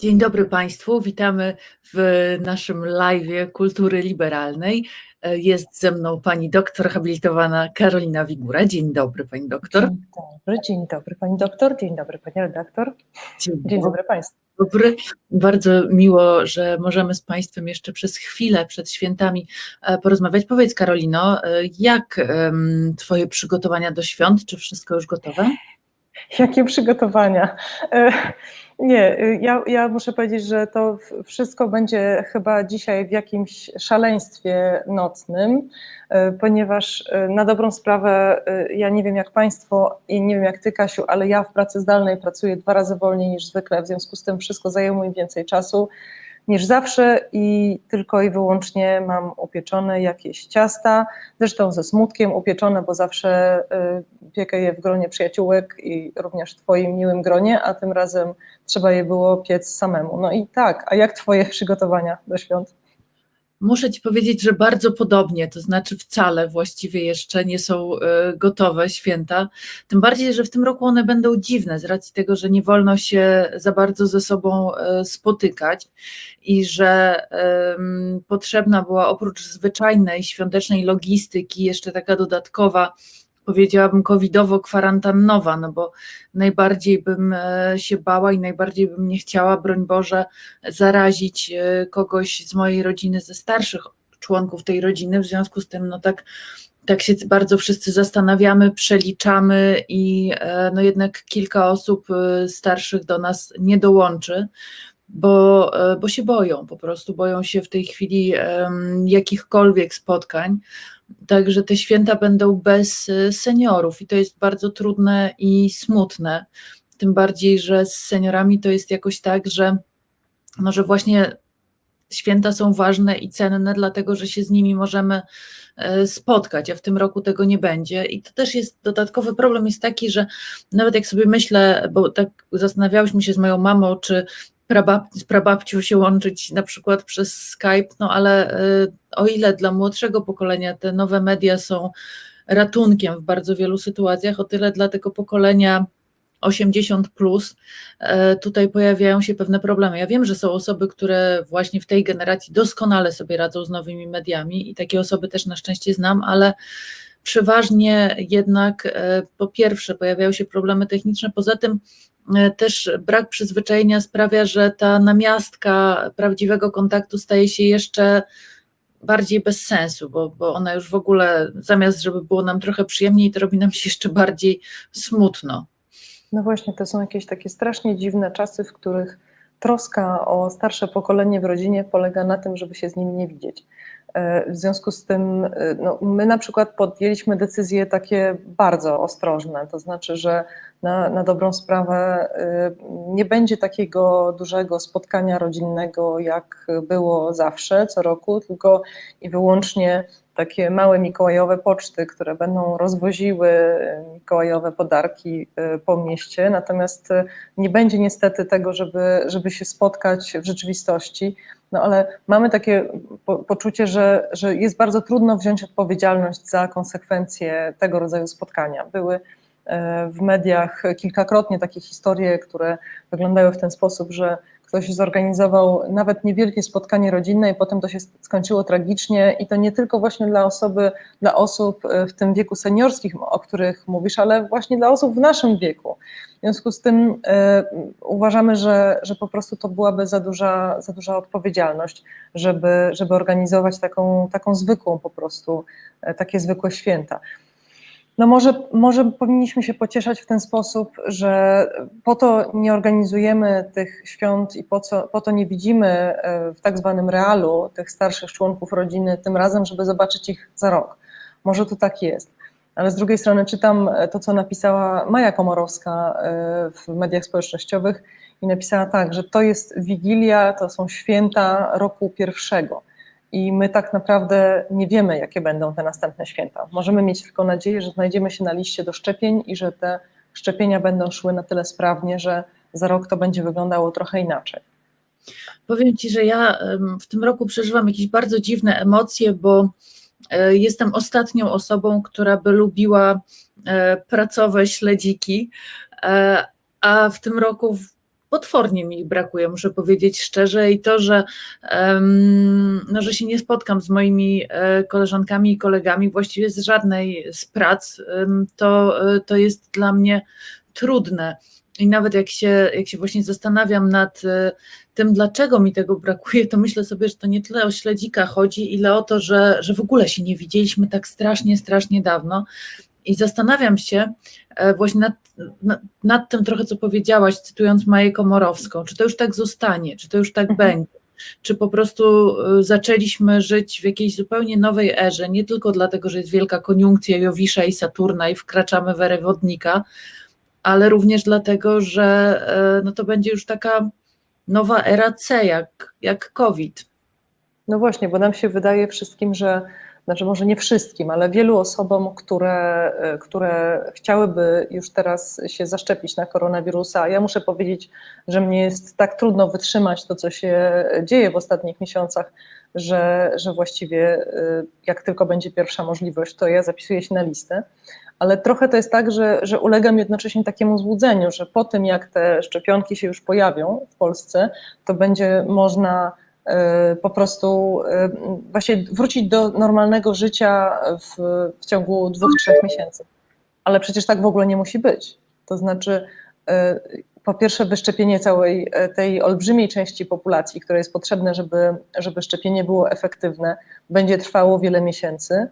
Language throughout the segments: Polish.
Dzień dobry Państwu, witamy w naszym live Kultury Liberalnej. E, Jest ze mną pani doktor habilitowana Karolina Wigura. Dzień dobry pani doktor. Dzień dobry, dzień dobry pani doktor, dzień dobry pani redaktor, dzień dobry państwu. dobry. Bardzo miło, że możemy z Państwem jeszcze przez chwilę przed świętami e, porozmawiać. Powiedz Karolino, e, jak Twoje przygotowania do świąt? Czy wszystko już gotowe? Jakie przygotowania? E, Nie, y, ja, ja muszę powiedzieć, że to wszystko będzie chyba dzisiaj w jakimś szaleństwie nocnym, e, ponieważ e, na dobrą sprawę e, ja nie wiem jak Państwo i nie wiem jak Ty, Kasiu, ale ja w pracy zdalnej pracuję dwa razy wolniej niż zwykle, w związku z tym wszystko zajmuje mi więcej czasu niż zawsze i tylko i wyłącznie mam upieczone jakieś ciasta, zresztą ze smutkiem upieczone, bo zawsze y, piekę je w gronie przyjaciółek i również w Twoim miłym gronie, a tym razem trzeba je było piec samemu. No i tak, a jak Twoje przygotowania do świąt? Muszę Ci powiedzieć, że bardzo podobnie, to znaczy wcale właściwie jeszcze nie są e, gotowe święta. Tym bardziej, że w tym roku one będą dziwne z racji tego, że nie wolno się za bardzo ze sobą e, spotykać i że potrzebna była oprócz zwyczajnej świątecznej logistyki jeszcze taka dodatkowa, powiedziałabym, covidowo-kwarantannowa, no bo najbardziej bym e, się bała i najbardziej bym nie chciała, broń Boże, zarazić e, kogoś z mojej rodziny, ze starszych członków tej rodziny. W związku z tym, no tak, tak się bardzo wszyscy zastanawiamy, przeliczamy i e, no jednak kilka osób starszych do nas nie dołączy. Bo, e, bo się boją, po prostu boją się w tej chwili jakichkolwiek spotkań. Także te święta będą bez e, seniorów i to jest bardzo trudne i smutne. Tym bardziej, że z seniorami to jest jakoś tak, że no, że właśnie święta są ważne i cenne, dlatego że się z nimi możemy e, spotkać, a w tym roku tego nie będzie. I to też jest dodatkowy problem, jest taki, że nawet jak sobie myślę, bo tak zastanawiałyśmy się z moją mamą, czy prabab, z prababcią się łączyć na przykład przez Skype, no ale e, o ile dla młodszego pokolenia te nowe media są ratunkiem w bardzo wielu sytuacjach, o tyle dla tego pokolenia 80 plus, e, tutaj pojawiają się pewne problemy. Ja wiem, że są osoby, które właśnie w tej generacji doskonale sobie radzą z nowymi mediami i takie osoby też na szczęście znam, ale przeważnie jednak e, po pierwsze pojawiają się problemy techniczne, poza tym e, też brak przyzwyczajenia sprawia, że ta namiastka prawdziwego kontaktu staje się jeszcze bardziej bez sensu, bo, bo ona już w ogóle zamiast, żeby było nam trochę przyjemniej, to robi nam się jeszcze bardziej smutno. No właśnie, to są jakieś takie strasznie dziwne czasy, w których troska o starsze pokolenie w rodzinie polega na tym, żeby się z nimi nie widzieć. E, W związku z tym, e, no, my na przykład podjęliśmy decyzje takie bardzo ostrożne, to znaczy, że na, na dobrą sprawę e, nie będzie takiego dużego spotkania rodzinnego, jak było zawsze, co roku, tylko i wyłącznie takie małe mikołajowe poczty, które będą rozwoziły mikołajowe podarki e, po mieście, natomiast e, nie będzie niestety tego, żeby, żeby się spotkać w rzeczywistości. No ale mamy takie po, poczucie, że, że jest bardzo trudno wziąć odpowiedzialność za konsekwencje tego rodzaju spotkania. Były e, w mediach kilkakrotnie takie historie, które wyglądały w ten sposób, że ktoś zorganizował nawet niewielkie spotkanie rodzinne i potem to się skończyło tragicznie i to nie tylko właśnie dla osoby, dla osób e, w tym wieku seniorskich, o których mówisz, ale właśnie dla osób w naszym wieku. W związku z tym e, uważamy, że, że po prostu to byłaby za duża, za duża odpowiedzialność, żeby, żeby organizować taką, taką zwykłą po prostu, e, takie zwykłe święta. No może, może powinniśmy się pocieszać w ten sposób, że po to nie organizujemy tych świąt i po, co, po to nie widzimy e, w tak zwanym realu tych starszych członków rodziny tym razem, żeby zobaczyć ich za rok. Może to tak jest. Ale z drugiej strony czytam e, to, co napisała Maja Komorowska e, w mediach społecznościowych i napisała tak, że to jest Wigilia, to są święta roku pierwszego i my tak naprawdę nie wiemy, jakie będą te następne święta. Możemy mieć tylko nadzieję, że znajdziemy się na liście do szczepień i że te szczepienia będą szły na tyle sprawnie, że za rok to będzie wyglądało trochę inaczej. Powiem Ci, że ja w tym roku przeżywam jakieś bardzo dziwne emocje, bo e, jestem ostatnią osobą, która by lubiła e, pracowe śledziki, e, a w tym roku potwornie mi ich brakuje, muszę powiedzieć szczerze, i to, że, no, że się nie spotkam z moimi e, koleżankami i kolegami właściwie z żadnej z prac, to, e, to jest dla mnie trudne. I nawet jak się, jak się właśnie zastanawiam nad e, tym, dlaczego mi tego brakuje, to myślę sobie, że to nie tyle o śledzika chodzi, ile o to, że, że w ogóle się nie widzieliśmy tak strasznie, strasznie dawno. I zastanawiam się e, właśnie nad, nad, nad tym trochę, co powiedziałaś, cytując Maję Komorowską, czy to już tak zostanie, czy to już tak Mhm. będzie, czy po prostu e, zaczęliśmy żyć w jakiejś zupełnie nowej erze, nie tylko dlatego, że jest wielka koniunkcja Jowisza i Saturna i wkraczamy w erę wodnika, ale również dlatego, że e, no to będzie już taka nowa era C, jak, jak COVID. No właśnie, bo nam się wydaje wszystkim, że, znaczy może nie wszystkim, ale wielu osobom, które, e, które chciałyby już teraz się zaszczepić na koronawirusa, ja muszę powiedzieć, że mnie jest tak trudno wytrzymać to, co się dzieje w ostatnich miesiącach, że, że właściwie e, jak tylko będzie pierwsza możliwość, to ja zapisuję się na listę. Ale trochę to jest tak, że, że ulegam jednocześnie takiemu złudzeniu, że po tym, jak te szczepionki się już pojawią w Polsce, to będzie można po prostu e, właśnie wrócić do normalnego życia w, w ciągu dwóch, trzech miesięcy. Ale przecież tak w ogóle nie musi być. To znaczy, e, po pierwsze, wyszczepienie całej tej olbrzymiej części populacji, która jest potrzebne, żeby, żeby szczepienie było efektywne, będzie trwało wiele miesięcy.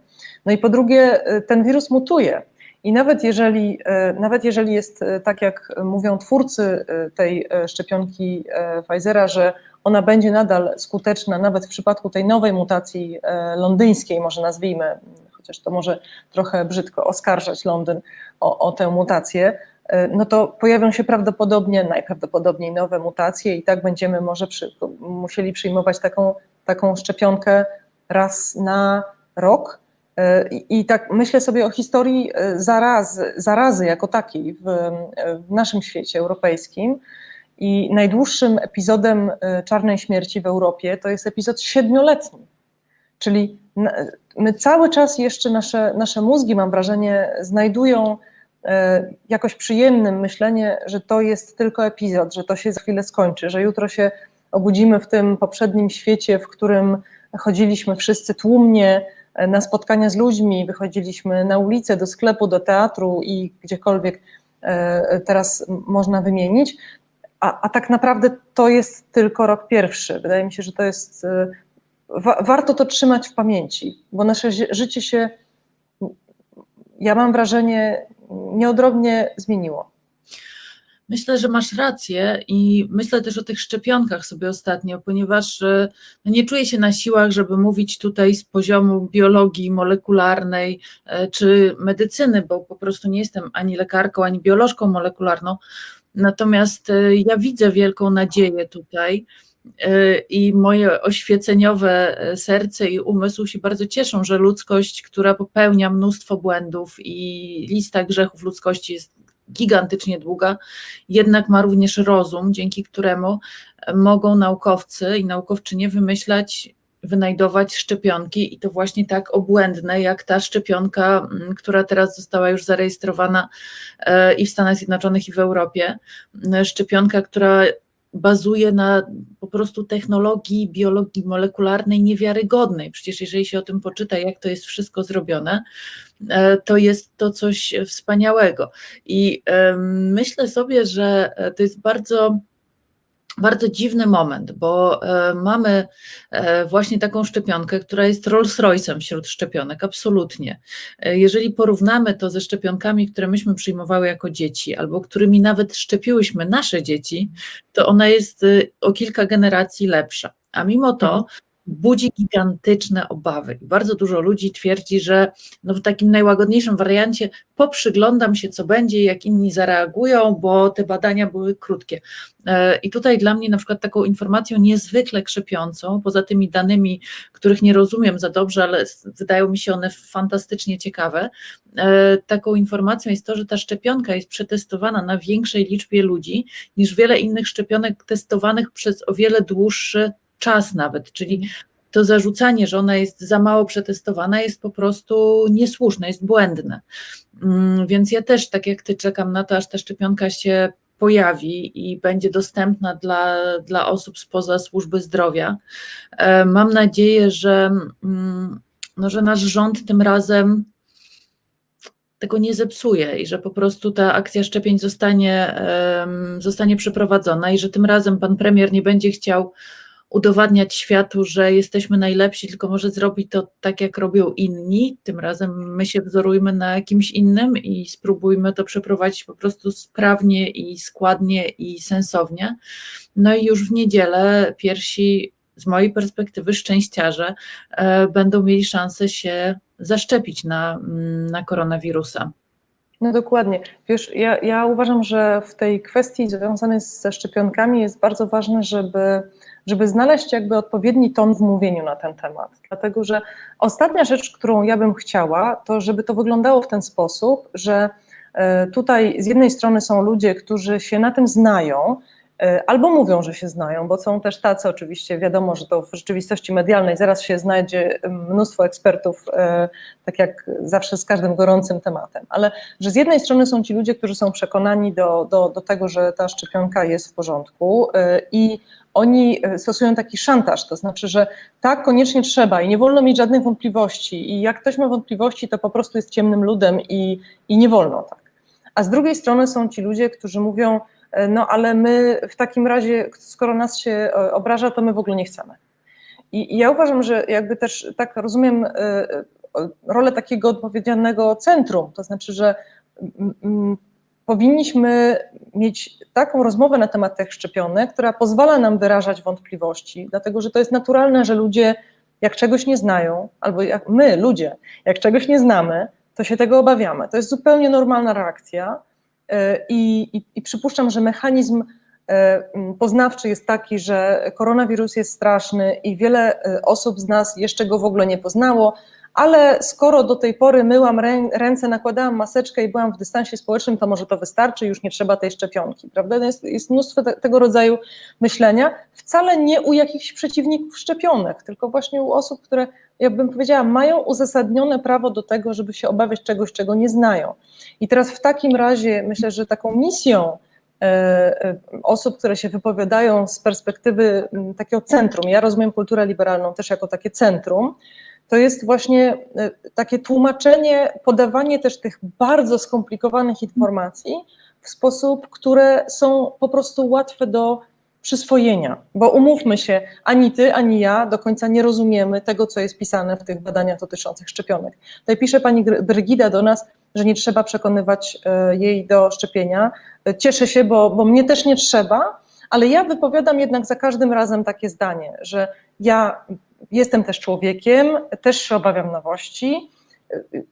No i po drugie, ten wirus mutuje. I nawet jeżeli, nawet jeżeli jest tak, jak mówią twórcy tej szczepionki Pfizera, że ona będzie nadal skuteczna, nawet w przypadku tej nowej mutacji e, londyńskiej, może nazwijmy, chociaż to może trochę brzydko oskarżać Londyn o, o tę mutację, e, no to pojawią się prawdopodobnie, najprawdopodobniej nowe mutacje i tak będziemy może przy, musieli przyjmować taką, taką szczepionkę raz na rok. E, I, tak myślę sobie o historii zarazy, zarazy jako takiej w, w naszym świecie europejskim. I najdłuższym epizodem e, czarnej śmierci w Europie to jest epizod siedmioletni. Czyli my cały czas jeszcze nasze, nasze mózgi, mam wrażenie, znajdują e, jakoś przyjemnym myślenie, że to jest tylko epizod, że to się za chwilę skończy, że jutro się obudzimy w tym poprzednim świecie, w którym chodziliśmy wszyscy tłumnie e, na spotkania z ludźmi, wychodziliśmy na ulicę, do sklepu, do teatru i gdziekolwiek teraz można wymienić. A, a tak naprawdę to jest tylko rok pierwszy. Wydaje mi się, że to jest. e, Wa, warto to trzymać w pamięci, bo nasze ży- życie się, ja mam wrażenie, nieodrobnie zmieniło. Myślę, że masz rację i myślę też o tych szczepionkach sobie ostatnio, ponieważ e, no nie czuję się na siłach, żeby mówić tutaj z poziomu biologii molekularnej e, czy medycyny, bo po prostu nie jestem ani lekarką, ani biolożką molekularną. Natomiast e, ja widzę wielką nadzieję tutaj e, i moje oświeceniowe e, serce i umysł się bardzo cieszą, że ludzkość, która popełnia mnóstwo błędów i lista grzechów ludzkości jest gigantycznie długa, jednak ma również rozum, dzięki któremu mogą naukowcy i naukowczynie wymyślać, wynajdować szczepionki i to właśnie tak obłędne, jak ta szczepionka, m, która teraz została już zarejestrowana e, i w Stanach Zjednoczonych, i w Europie. M, Szczepionka, która bazuje na po prostu technologii biologii molekularnej niewiarygodnej. Przecież jeżeli się o tym poczyta, jak to jest wszystko zrobione, e, to jest to coś wspaniałego. I myślę sobie, że e, to jest bardzo bardzo dziwny moment, bo e, mamy e, właśnie taką szczepionkę, która jest Rolls Royce'em wśród szczepionek, absolutnie. E, Jeżeli porównamy to ze szczepionkami, które myśmy przyjmowały jako dzieci, albo którymi nawet szczepiłyśmy nasze dzieci, to ona jest o kilka generacji lepsza. A mimo to budzi gigantyczne obawy. Bardzo dużo ludzi twierdzi, że no w takim najłagodniejszym wariancie poprzyglądam się, co będzie, jak inni zareagują, bo te badania były krótkie. E, I tutaj dla mnie na przykład taką informacją niezwykle krzepiącą, poza tymi danymi, których nie rozumiem za dobrze, ale wydają mi się one fantastycznie ciekawe, e, taką informacją jest to, że ta szczepionka jest przetestowana na większej liczbie ludzi niż wiele innych szczepionek testowanych przez o wiele dłuższy czas nawet, czyli to zarzucanie, że ona jest za mało przetestowana, jest po prostu niesłuszne, jest błędne. Mm, Więc ja też, tak jak ty, czekam na to, aż ta szczepionka się pojawi i będzie dostępna dla, dla osób spoza służby zdrowia. E, Mam nadzieję, że, mm, no, że nasz rząd tym razem tego nie zepsuje i że po prostu ta akcja szczepień zostanie, zostanie przeprowadzona i że tym razem pan premier nie będzie chciał udowadniać światu, że jesteśmy najlepsi, tylko może zrobić to tak, jak robią inni. Tym razem my się wzorujmy na kimś innym i spróbujmy to przeprowadzić po prostu sprawnie i składnie i sensownie. No i już w niedzielę pierwsi, z mojej perspektywy, szczęściarze e, będą mieli szansę się zaszczepić na, mm, na koronawirusa. No dokładnie. Wiesz, ja, ja uważam, że w tej kwestii związanej ze szczepionkami jest bardzo ważne, żeby, żeby znaleźć jakby odpowiedni ton w mówieniu na ten temat. Dlatego, że ostatnia rzecz, którą ja bym chciała, to żeby to wyglądało w ten sposób, że e, tutaj z jednej strony są ludzie, którzy się na tym znają, albo mówią, że się znają, bo są też tacy oczywiście, wiadomo, że to w rzeczywistości medialnej zaraz się znajdzie mnóstwo ekspertów, e, tak jak zawsze z każdym gorącym tematem, ale że z jednej strony są ci ludzie, którzy są przekonani do, do, do tego, że ta szczepionka jest w porządku e, i oni stosują taki szantaż, to znaczy, że tak, koniecznie trzeba i nie wolno mieć żadnych wątpliwości. I jak ktoś ma wątpliwości, to po prostu jest ciemnym ludem i, i nie wolno tak. A z drugiej strony są ci ludzie, którzy mówią, no ale my w takim razie, skoro nas się obraża, to my w ogóle nie chcemy. I, ja uważam, że jakby też tak rozumiem y, rolę takiego odpowiedzialnego centrum, to znaczy, że powinniśmy mieć taką rozmowę na temat tych szczepionek, która pozwala nam wyrażać wątpliwości, dlatego że to jest naturalne, że ludzie jak czegoś nie znają, albo jak my, ludzie, jak czegoś nie znamy, to się tego obawiamy. To jest zupełnie normalna reakcja i, i, i przypuszczam, że mechanizm poznawczy jest taki, że koronawirus jest straszny i wiele osób z nas jeszcze go w ogóle nie poznało, ale skoro do tej pory myłam ręce, nakładałam maseczkę i byłam w dystansie społecznym, to może to wystarczy, już nie trzeba tej szczepionki, prawda? Jest, jest mnóstwo te, tego rodzaju myślenia, wcale nie u jakichś przeciwników szczepionek, tylko właśnie u osób, które, jakbym powiedziała, mają uzasadnione prawo do tego, żeby się obawiać czegoś, czego nie znają. I teraz w takim razie myślę, że taką misją osób, które się wypowiadają z perspektywy takiego centrum, ja rozumiem kulturę liberalną też jako takie centrum, to jest właśnie takie tłumaczenie, podawanie też tych bardzo skomplikowanych informacji w sposób, które są po prostu łatwe do przyswojenia. Bo umówmy się, ani ty, ani ja do końca nie rozumiemy tego, co jest pisane w tych badaniach dotyczących szczepionek. Tutaj pisze pani Brygida do nas, że nie trzeba przekonywać jej do szczepienia. Cieszę się, bo, bo mnie też nie trzeba, ale ja wypowiadam jednak za każdym razem takie zdanie, że ja jestem też człowiekiem, też się obawiam nowości.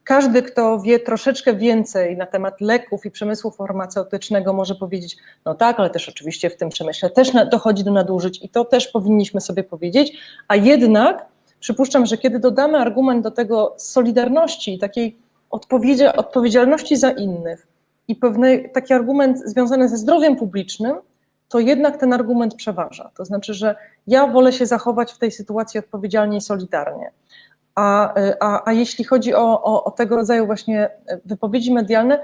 Każdy, kto wie troszeczkę więcej na temat leków i przemysłu farmaceutycznego, może powiedzieć: No tak, ale też oczywiście w tym przemyśle też dochodzi do nadużyć i to też powinniśmy sobie powiedzieć. A jednak przypuszczam, że kiedy dodamy argument do tego solidarności i takiej odpowiedzialności za innych i pewny taki argument związany ze zdrowiem publicznym, to jednak ten argument przeważa. To znaczy, że ja wolę się zachować w tej sytuacji odpowiedzialnie i solidarnie. A, a, a jeśli chodzi o, o, o tego rodzaju właśnie wypowiedzi medialne,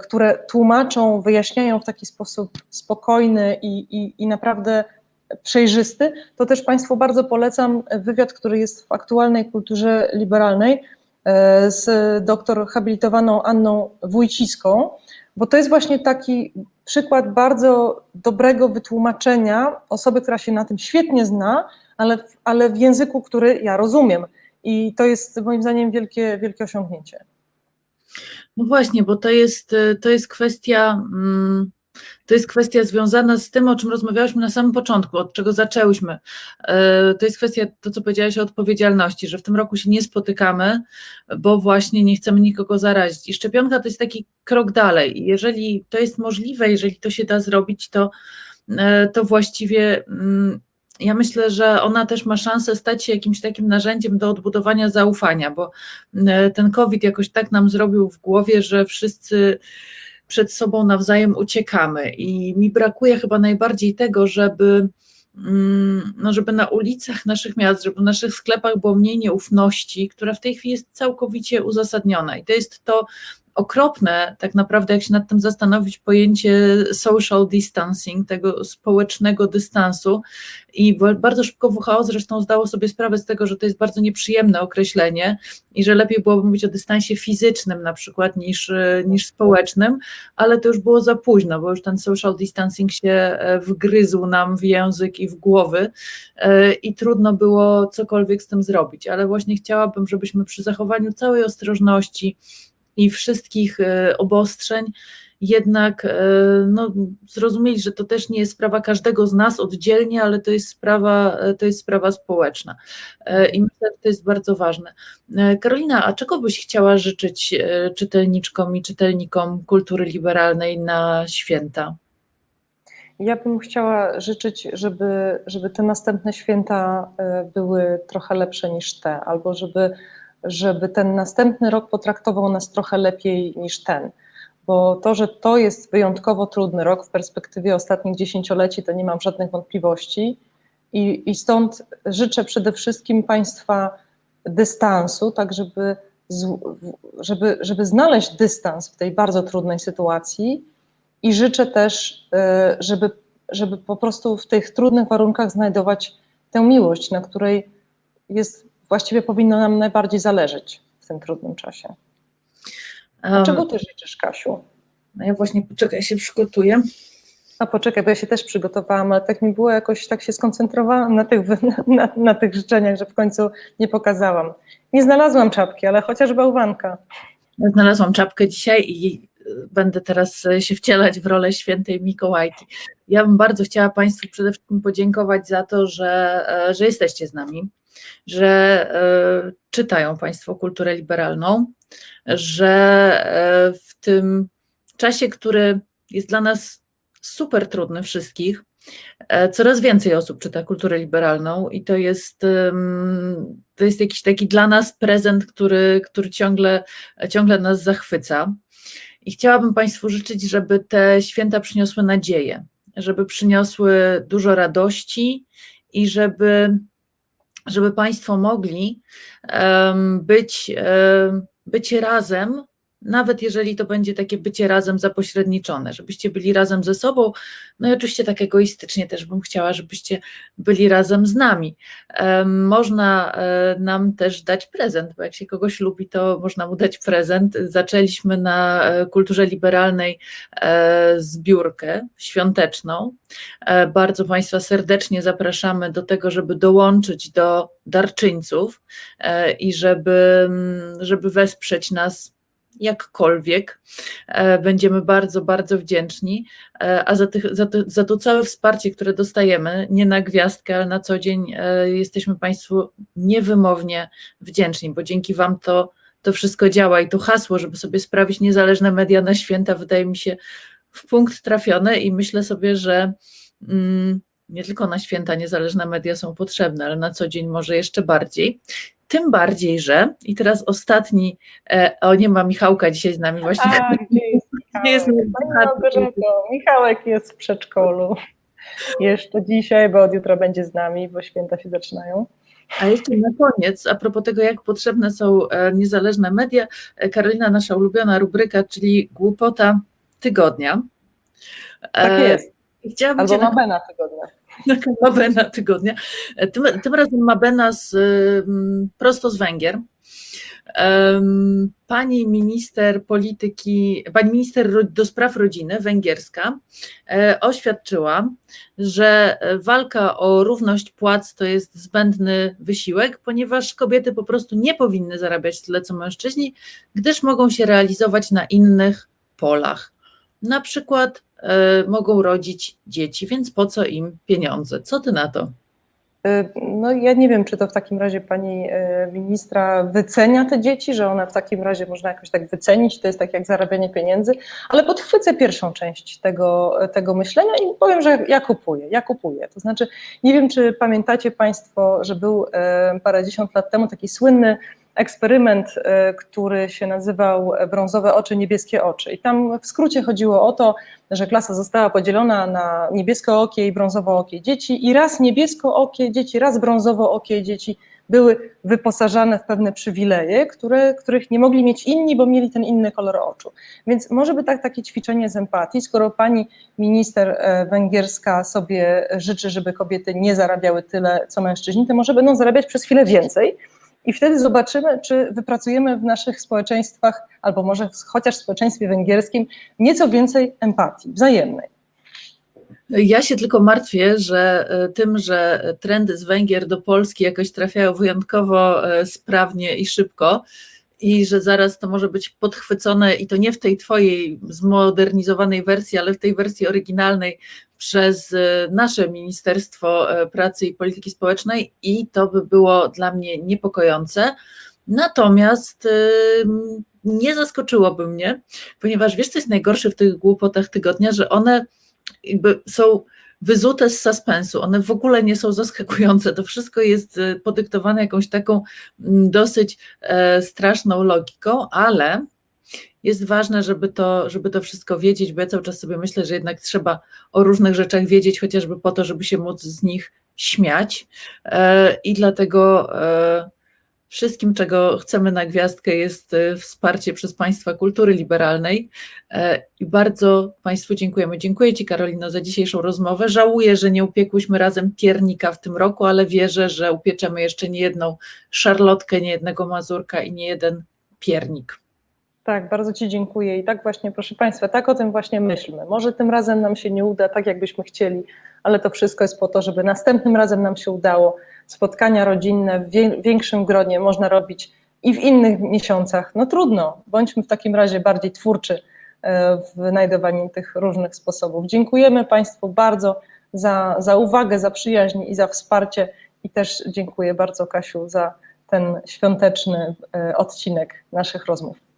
które tłumaczą, wyjaśniają w taki sposób spokojny i, i, i naprawdę przejrzysty, to też Państwu bardzo polecam wywiad, który jest w aktualnej kulturze liberalnej z doktor habilitowaną Anną Wójciską, bo to jest właśnie taki przykład bardzo dobrego wytłumaczenia osoby, która się na tym świetnie zna, ale, ale w języku, który ja rozumiem. I to jest moim zdaniem wielkie, wielkie osiągnięcie. No właśnie, bo to jest, to jest kwestia. To jest kwestia związana z tym, o czym rozmawiałyśmy na samym początku, od czego zaczęłyśmy. To jest kwestia, to co powiedziałaś o odpowiedzialności, że w tym roku się nie spotykamy, bo właśnie nie chcemy nikogo zarazić. I szczepionka to jest taki krok dalej. Jeżeli to jest możliwe, jeżeli to się da zrobić, to, to właściwie ja myślę, że ona też ma szansę stać się jakimś takim narzędziem do odbudowania zaufania, bo ten COVID jakoś tak nam zrobił w głowie, że wszyscy przed sobą nawzajem uciekamy. I mi brakuje chyba najbardziej tego, żeby, no żeby na ulicach naszych miast, żeby w naszych sklepach było mniej nieufności, która w tej chwili jest całkowicie uzasadniona. I to jest to, okropne, tak naprawdę, jak się nad tym zastanowić, pojęcie social distancing, tego społecznego dystansu. I bardzo szybko WHO zresztą zdało sobie sprawę z tego, że to jest bardzo nieprzyjemne określenie i że lepiej byłoby mówić o dystansie fizycznym na przykład niż, e, niż społecznym, ale to już było za późno, bo już ten social distancing się e, wgryzł nam w język i w głowy e, i trudno było cokolwiek z tym zrobić, ale właśnie chciałabym, żebyśmy przy zachowaniu całej ostrożności i wszystkich e, obostrzeń jednak e, no, zrozumieli, że to też nie jest sprawa każdego z nas oddzielnie, ale to jest sprawa, e, to jest sprawa społeczna. I myślę, że to jest bardzo ważne. Karolina, a czego byś chciała życzyć czytelniczkom i czytelnikom kultury liberalnej na święta? Ja bym chciała życzyć, żeby, żeby te następne święta były trochę lepsze niż te, albo żeby, żeby ten następny rok potraktował nas trochę lepiej niż ten. Bo to, że to jest wyjątkowo trudny rok w perspektywie ostatnich dziesięcioleci, to nie mam żadnych wątpliwości. I, i stąd życzę przede wszystkim Państwa dystansu, tak żeby, żeby, żeby znaleźć dystans w tej bardzo trudnej sytuacji i życzę też, e, żeby, żeby po prostu w tych trudnych warunkach znajdować tę miłość, na której jest właściwie powinno nam najbardziej zależeć w tym trudnym czasie. A czego ty życzysz, Kasiu? no ja właśnie, poczekaj, się przygotuję. A poczekaj, bo ja się też przygotowałam, ale tak mi było jakoś, tak się skoncentrowałam na tych, na, na tych życzeniach, że w końcu nie pokazałam. Nie znalazłam czapki, ale chociaż bałwanka. Ja Znalazłam czapkę dzisiaj i y, będę teraz y, się wcielać w rolę świętej Mikołajki. Ja bym bardzo chciała Państwu przede wszystkim podziękować za to, że, e, że jesteście z nami, że e, czytają Państwo kulturę liberalną, że e, w tym czasie, który jest dla nas super trudny wszystkich, e, coraz więcej osób czyta kulturę liberalną i to jest, to jest jakiś taki dla nas prezent, który, który ciągle, ciągle nas zachwyca. I chciałabym Państwu życzyć, żeby te święta przyniosły nadzieję, żeby przyniosły dużo radości i żeby, żeby Państwo mogli być, być razem, nawet jeżeli to będzie takie bycie razem zapośredniczone, żebyście byli razem ze sobą. No i oczywiście tak egoistycznie też bym chciała, żebyście byli razem z nami. Można e, nam też dać prezent, bo jak się kogoś lubi, to można mu dać prezent. Zaczęliśmy na e, kulturze liberalnej e, zbiórkę świąteczną. Bardzo Państwa serdecznie zapraszamy do tego, żeby dołączyć do darczyńców i żeby, mm, żeby wesprzeć nas jakkolwiek. E, Będziemy bardzo, bardzo wdzięczni. E, A za, tych, za, to, za to całe wsparcie, które dostajemy, nie na gwiazdkę, ale na co dzień, e, jesteśmy Państwu niewymownie wdzięczni, bo dzięki Wam to, to wszystko działa i to hasło, żeby sobie sprawić niezależne media na święta, wydaje mi się w punkt trafione i myślę sobie, że mm, nie tylko na święta niezależne media są potrzebne, ale na co dzień może jeszcze bardziej. Tym bardziej, że i teraz ostatni, e, o nie ma Michałka dzisiaj z nami właśnie. A, gdzie jest Michałek? Michałek jest w przedszkolu. Jeszcze dzisiaj, bo od jutra będzie z nami, bo święta się zaczynają. A jeszcze na koniec, a propos tego, jak potrzebne są e, niezależne media, e, Karolina, nasza ulubiona rubryka, czyli głupota tygodnia. Tak E, jest. Chciałabym Albo na Mabena tygodnia. Mabena tygodnia. Tym, tym razem Mabena z, ym, prosto z Węgier. Pani minister polityki, pani minister do spraw rodziny węgierska e, oświadczyła, że e, walka o równość płac to jest zbędny wysiłek, ponieważ kobiety po prostu nie powinny zarabiać tyle co mężczyźni, gdyż mogą się realizować na innych polach. Na przykład mogą rodzić dzieci, więc po co im pieniądze? Co ty na to? Y, No ja nie wiem, czy to w takim razie pani y, ministra wycenia te dzieci, że one w takim razie można jakoś tak wycenić, to jest tak jak zarabianie pieniędzy, ale podchwycę pierwszą część tego, tego myślenia i powiem, że ja kupuję, ja kupuję. To znaczy, nie wiem, czy pamiętacie państwo, że był y, parędziesiąt lat temu taki słynny eksperyment, y, który się nazywał Brązowe oczy, niebieskie oczy. I tam w skrócie chodziło o to, że klasa została podzielona na niebieskookie i brązowookie dzieci i raz niebieskookie dzieci, raz brązowookie dzieci były wyposażane w pewne przywileje, które, których nie mogli mieć inni, bo mieli ten inny kolor oczu. Więc może by tak takie ćwiczenie z empatii, skoro pani minister e, węgierska sobie życzy, żeby kobiety nie zarabiały tyle, co mężczyźni, to może będą zarabiać przez chwilę więcej, i wtedy zobaczymy, czy wypracujemy w naszych społeczeństwach, albo może chociaż w społeczeństwie węgierskim, nieco więcej empatii wzajemnej. Ja się tylko martwię, że e, tym, że trendy z Węgier do Polski jakoś trafiają wyjątkowo e, sprawnie i szybko, i że zaraz to może być podchwycone i to nie w tej twojej zmodernizowanej wersji, ale w tej wersji oryginalnej przez e, nasze Ministerstwo Pracy i Polityki Społecznej i to by było dla mnie niepokojące. Natomiast nie zaskoczyłoby mnie, ponieważ wiesz, co jest najgorsze w tych głupotach tygodnia, że one są wyzute z suspensu, one w ogóle nie są zaskakujące, to wszystko jest e, podyktowane jakąś taką mm, dosyć e, straszną logiką, ale jest ważne, żeby to, żeby to wszystko wiedzieć, bo ja cały czas sobie myślę, że jednak trzeba o różnych rzeczach wiedzieć, chociażby po to, żeby się móc z nich śmiać. E, i dlatego Wszystkim, czego chcemy na gwiazdkę, jest e, wsparcie przez Państwa kultury liberalnej e, i bardzo Państwu dziękujemy. Dziękuję Ci, Karolino, za dzisiejszą rozmowę. Żałuję, że nie upiekłyśmy razem piernika w tym roku, ale wierzę, że upieczemy jeszcze nie jedną szarlotkę, nie jednego mazurka i nie jeden piernik. Tak, bardzo Ci dziękuję i tak właśnie, proszę Państwa, tak o tym właśnie myślmy. Może tym razem nam się nie uda tak, jakbyśmy chcieli, ale to wszystko jest po to, żeby następnym razem nam się udało spotkania rodzinne w większym gronie można robić i w innych miesiącach. No trudno, bądźmy w takim razie bardziej twórczy e, w wynajdowaniu tych różnych sposobów. Dziękujemy Państwu bardzo za, za uwagę, za przyjaźń i za wsparcie i też dziękuję bardzo Kasiu za ten świąteczny e, odcinek naszych rozmów.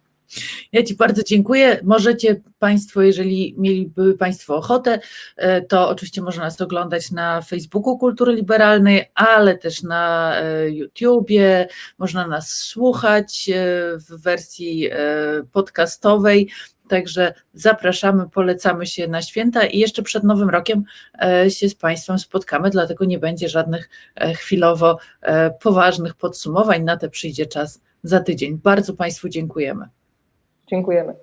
Ja Ci bardzo dziękuję. Możecie Państwo, jeżeli mieliby Państwo ochotę, e, to oczywiście można nas oglądać na Facebooku Kultury Liberalnej, ale też na e, YouTubie, można nas słuchać e, w wersji podcastowej. Także zapraszamy, polecamy się na święta i jeszcze przed Nowym Rokiem się z Państwem spotkamy, dlatego nie będzie żadnych chwilowo poważnych podsumowań. Na te przyjdzie czas za tydzień. Bardzo Państwu dziękujemy. Dziękujemy.